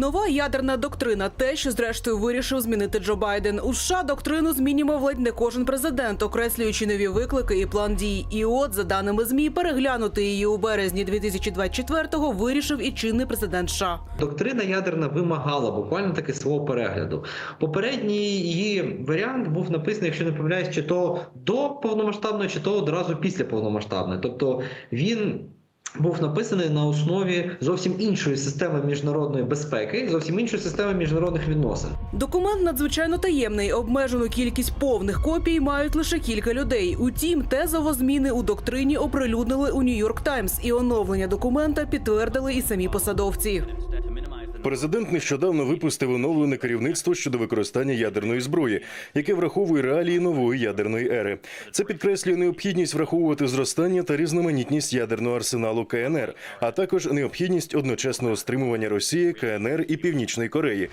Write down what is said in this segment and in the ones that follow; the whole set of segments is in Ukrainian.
Нова ядерна доктрина те, що зрештою вирішив змінити Джо Байден. У США доктрину змінював ледь не кожен президент, окреслюючи нові виклики і план дій. І от, за даними змі, переглянути її у березні 2024-го вирішив і чинний президент США. Доктрина ядерна вимагала буквально таки свого перегляду. Попередній її варіант був написаний, якщо не помиляюсь, чи то до повномасштабної, чи то одразу після повномасштабної. Тобто він. Був написаний на основі зовсім іншої системи міжнародної безпеки, зовсім іншої системи міжнародних відносин. Документ надзвичайно таємний. Обмежену кількість повних копій мають лише кілька людей. Утім, тезово зміни у доктрині оприлюднили у Нью-Йорк Таймс, і оновлення документа підтвердили і самі посадовці. Президент нещодавно випустив оновлене керівництво щодо використання ядерної зброї, яке враховує реалії нової ядерної ери. Це підкреслює необхідність враховувати зростання та різноманітність ядерного арсеналу КНР, а також необхідність одночасного стримування Росії, КНР і Північної Кореї.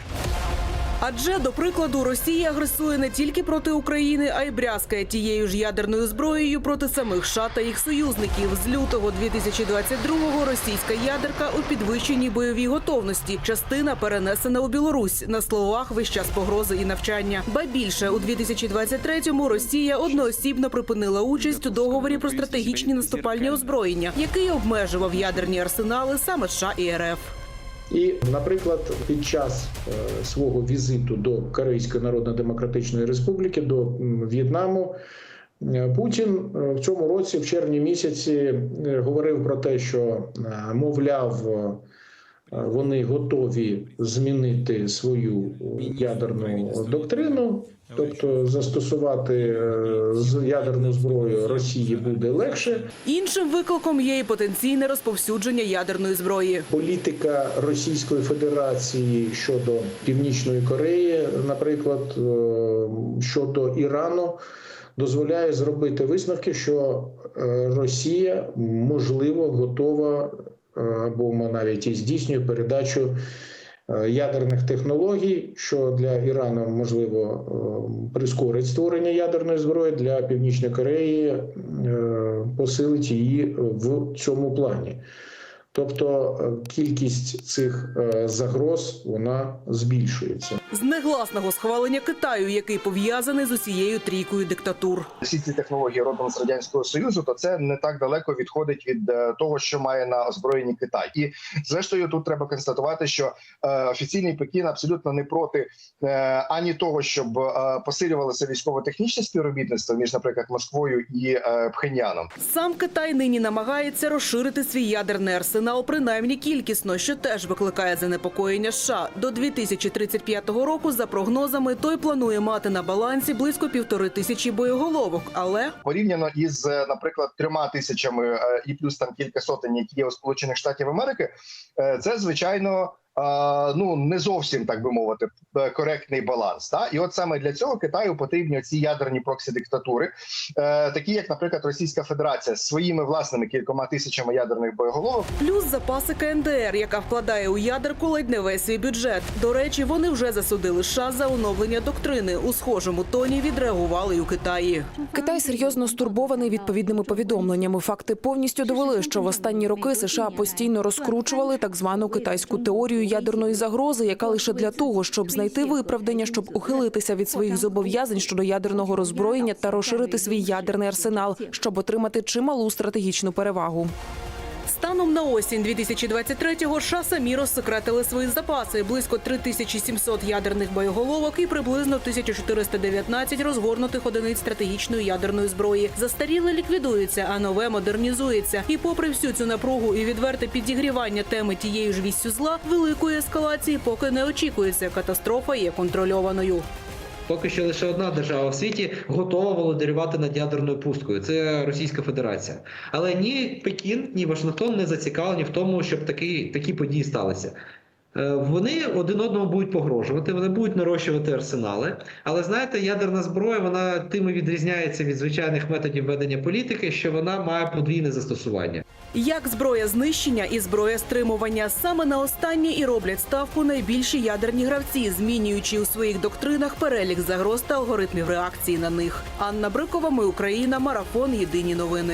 Адже, до прикладу, Росія агресує не тільки проти України, а й брязкає тією ж ядерною зброєю проти самих США та їх союзників. З лютого 2022-го російська ядерка у підвищеній бойовій готовності. Частина перенесена у Білорусь. На словах весь час погрози і навчання. Ба більше у 2023-му Росія одноосібно припинила участь у договорі про стратегічні наступальні озброєння, який обмежував ядерні арсенали саме США і РФ. І, наприклад, під час е, свого візиту до Корейської Народно-Демократичної Республіки, до В'єтнаму, е, Путін е, в цьому році, в червні місяці, говорив про те, що, мовляв, вони готові змінити свою ядерну доктрину, тобто застосувати е, з- ядерну зброю Росії буде легше. Іншим викликом є і потенційне розповсюдження ядерної зброї. Політика Російської Федерації щодо Північної Кореї, наприклад, е, щодо Ірану, дозволяє зробити висновки, що е, Росія можливо готова е, або навіть і здійснює передачу. е, Ядерних технологій, що для Ірану можливо е, прискорить створення ядерної зброї для Північної Кореї, посилить її в цьому плані. Тобто е, кількість цих е, загроз вона збільшується. З негласного схвалення Китаю, який пов'язаний з усією трійкою диктатур. всі ці технології родом з радянського союзу, то це не так далеко відходить від е, того, що має на озброєнні Китай. І зрештою, тут треба констатувати, що офіційний Пекін абсолютно не проти ані того, щоб посилювалося військово-технічне співробітництво між, наприклад, Москвою і Пхеньяном. Сам Китай нині намагається розширити свій ядерний арсенал принаймні кількісно, що теж викликає занепокоєння США. До 2035 року, за прогнозами, той планує мати на балансі близько півтори тисячі боєголовок. Але порівняно із, е, наприклад, трьома тисячами е, і плюс там кілька сотень, які є у Сполучених Штатів Америки, е, це звичайно. Ну не зовсім так би мовити е, коректний баланс. Та і от саме для цього Китаю потрібні ці ядерні проксі диктатури, е, такі як, наприклад, Російська Федерація з своїми власними кількома тисячами ядерних боєголовок. плюс запаси КНДР, яка вкладає у ядерку ледь не весь свій бюджет. До речі, вони вже засудили США за оновлення доктрини. У схожому тоні відреагували й у Китаї. Китай серйозно стурбований відповідними повідомленнями. Факти повністю довели, що в останні роки США постійно розкручували так звану китайську теорію ядерної загрози, яка лише для того, щоб знайти виправдання, щоб ухилитися від своїх зобов'язань щодо ядерного роззброєння та розширити свій ядерний арсенал, щоб отримати чималу стратегічну перевагу. Станом на осінь 2023-го США самі розсекретили свої запаси – близько 3700 ядерних боєголовок і приблизно 1419 розгорнутих одиниць стратегічної ядерної зброї. Застаріле ліквідується, а нове модернізується. І попри всю цю напругу і відверте підігрівання теми тією ж вістю зла, великої ескалації поки не очікується. Катастрофа є контрольованою. Поки що лише одна держава в світі готова володарювати над ядерною пусткою. Це Російська Федерація. Але ні Пекін, ні Вашингтон не зацікавлені в тому, щоб такі, такі події сталися. Е, Вони один одному будуть погрожувати, вони будуть нарощувати арсенали. Але знаєте, ядерна зброя вона тим і відрізняється від звичайних методів ведення політики, що вона має подвійне застосування. Як зброя знищення і зброя стримування саме на останні і роблять ставку найбільші ядерні гравці, змінюючи у своїх доктринах перелік загроз та алгоритмів реакції на них. Анна Брикова, ми Україна, марафон. Єдині новини.